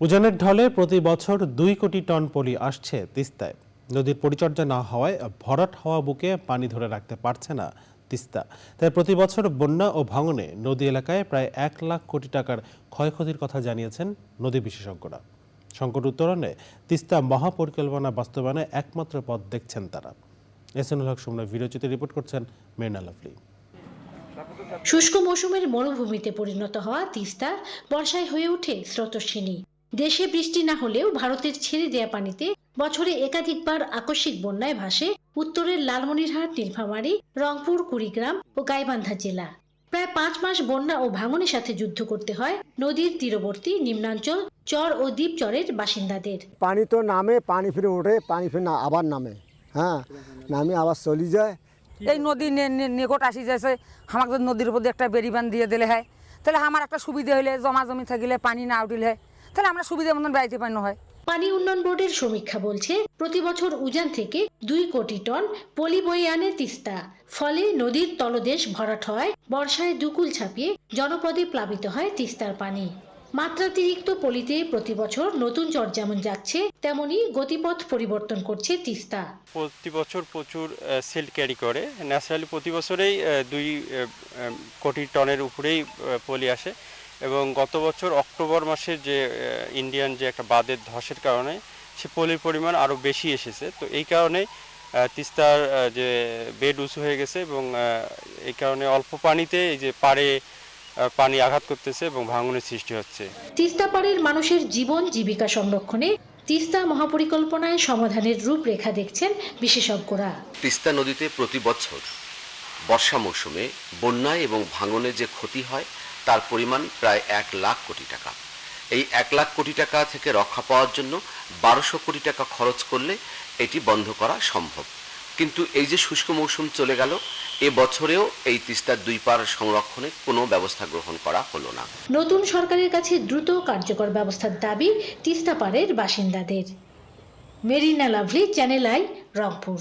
উজানের ঢলে প্রতি বছর দুই কোটি টন পলি আসছে তিস্তায়। নদীর পরিচর্যা না হওয়ায় ভরাট হওয়া বুকে পানি ধরে রাখতে পারছে না তিস্তা। তাই প্রতি বছর বন্যা ও ভাঙনে নদী এলাকায় প্রায় এক লাখ কোটি টাকার ক্ষয়ক্ষতির কথা জানিয়েছেন নদী বিশেষজ্ঞরা। সংকট উত্তরণে তিস্তা মহাপরিকল্পনা বাস্তবায়নে একমাত্র পথ দেখছেন তারা। এসএনুল হক সুমনা ভিডিওচিত্রে রিপোর্ট করছেন মেরিনা লাভলি শুষ্ক মৌসুমের মরুভূমিতে পরিণত হওয়া তিস্তা বর্ষায় হয়ে ওঠে স্রোতস্বিনী। দেশে বৃষ্টি না হলেও ভারতের ছেড়ে দেয়া পানিতে বছরে একাধিকবার আকস্মিক বন্যায় ভাসে উত্তরের লালমনিরহাট নীলফামারী রংপুর কুড়িগ্রাম ও গাইবান্ধা জেলা। প্রায় পাঁচ মাস বন্যা ও ভাঙনের সাথে যুদ্ধ করতে হয় নদীর তীরবর্তী নিম্নাঞ্চল চর ও দ্বীপ চরের বাসিন্দাদের। পানি তো নামে পানি ফিরে ওঠে পানি ফিরে না আবার নামে। হ্যাঁ নামে আবার চলে যায়। এই নদী নিকট আসি যাচ্ছে আমাকে নদীর উপর একটা বেরিবান দিয়ে দিলে হয়। তাহলে আমার একটা সুবিধা হলে জমা জমি থাকিলে পানি না উঠিলে হয়। তাহলে আমরা সুবিধা মতন বাড়িতে পানো হয়। পানি উন্নয়ন বোর্ডের সমীক্ষা বলছে প্রতি বছর উজান থেকে দুই কোটি টন পলি বয়ে আনে তিস্তা। ফলে নদীর তলদেশ ভরাট হয় বর্ষায় দুকুল ছাপিয়ে জনপদে প্লাবিত হয় তিস্তার পানি। মাত্রাতিরিক্ত পলিতে প্রতি বছর নতুন চর যেমন যাচ্ছে তেমনি গতিপথ পরিবর্তন করছে তিস্তা। প্রতি বছর প্রচুর সেল ক্যারি করে। ন্যাচারালি প্রতি বছরেই আহ, দুই কোটি টনের উপরেই পলি আসে। এবং গত বছর অক্টোবর মাসের যে ইন্ডিয়ান যে একটা বাদের ধসের কারণে সে পলির পরিমাণ আরও বেশি এসেছে। তো এই কারণে তিস্তার যে বেড উঁচু হয়ে গেছে এবং এই কারণে অল্প পানিতে এই যে পাড়ে পানি আঘাত করতেছে এবং ভাঙনের সৃষ্টি হচ্ছে। তিস্তা পাড়ের মানুষের জীবন জীবিকা সংরক্ষণে তিস্তা মহাপরিকল্পনায় সমাধানের রূপরেখা দেখছেন বিশেষজ্ঞরা। তিস্তা নদীতে প্রতি বছর বর্ষা মৌসুমে বন্যায় এবং ভাঙনে যে ক্ষতি হয়, তার পরিমাণ প্রায় এক লাখ কোটি টাকা। এই এক লাখ কোটি টাকা থেকে রক্ষা পাওয়ার জন্য বারোশো কোটি টাকা খরচ করলে এটি বন্ধ করা সম্ভব। কিন্তু এই যে শুষ্ক মৌসুম চলে গেল, এ বছরেও এই তিস্তার দুই পার সংরক্ষণে কোনো ব্যবস্থা গ্রহণ করা হলো না। নতুন সরকারের কাছে দ্রুত কার্যকর ব্যবস্থার দাবি তিস্তা পাড়ের বাসিন্দাদের। Marina Lovely, channel I, Rangpur.